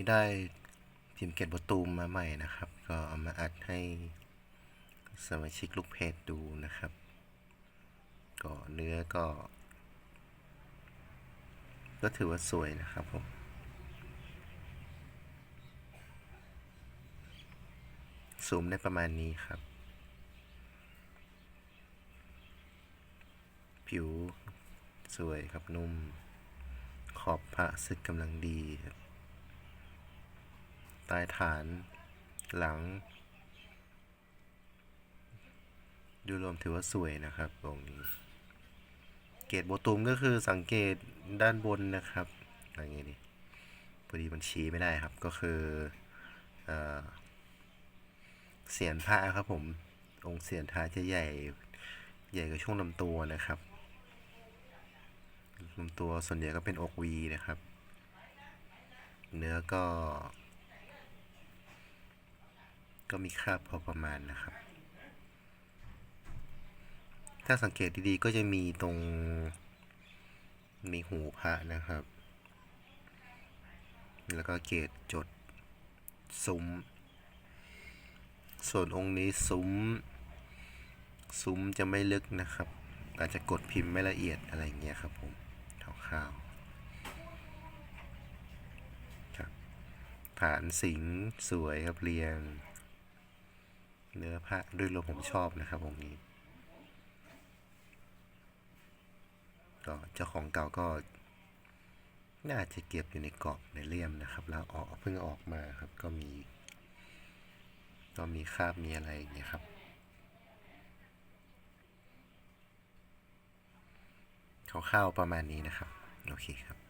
ี้ได้พิมพ์เกตบทตูมมาใหม่นะครับ ก็เอามาอัดให้สมาชิกลูกเพจดูนะครับ ก็เนื้อก็ ก็ถือว่าสวยนะครับผมซูมได้ประมาณนี้ครับ ผิวสวยครับนุ่ม ขอบพระสึกกำลังดีครับ ใต้ฐานหลัง ดูรวมถือว่าสวยนะครับตรงนี้ เกตโบตูมก็คือสังเกตด้านบนนะครับอะไรเงี้ยดิพอดีมันชี้ไม่ได้ครับก็คือเออเสียนพระครับผม องค์เสียนพระจะใหญ่ใหญ่กว่าช่วงลำตัวนะครับลำตัวส่วนใหญ่ก็เป็นอกวีนะครับ เนื้อก็ ก็มีคราบพอประมาณนะครับ ถ้าสังเกตดีๆก็จะมีตรง มีหูพระนะครับ แล้วก็เกตจดซุ้ม ส่วนองค์นี้ซุ้ม ซุ้มจะไม่ลึกนะครับ อาจจะกดพิมพ์ไม่ละเอียดอะไรเงี้ยครับผมคร่าวๆครับฐานสิงสวยครับเรียง เนื้อผ้าด้วยรวมผมชอบนะครับองค์นี้ ก็เจ้าของเก่าก็ น่าจะเก็บอยู่ในกรอบในเลี่ยมนะครับ แล้วออกเพิ่งออกมาครับ ก็มี ก็มีคราบมีอะไรอย่างเงี้ยครับ คร่าวๆประมาณนี้นะครับ โอเคครับ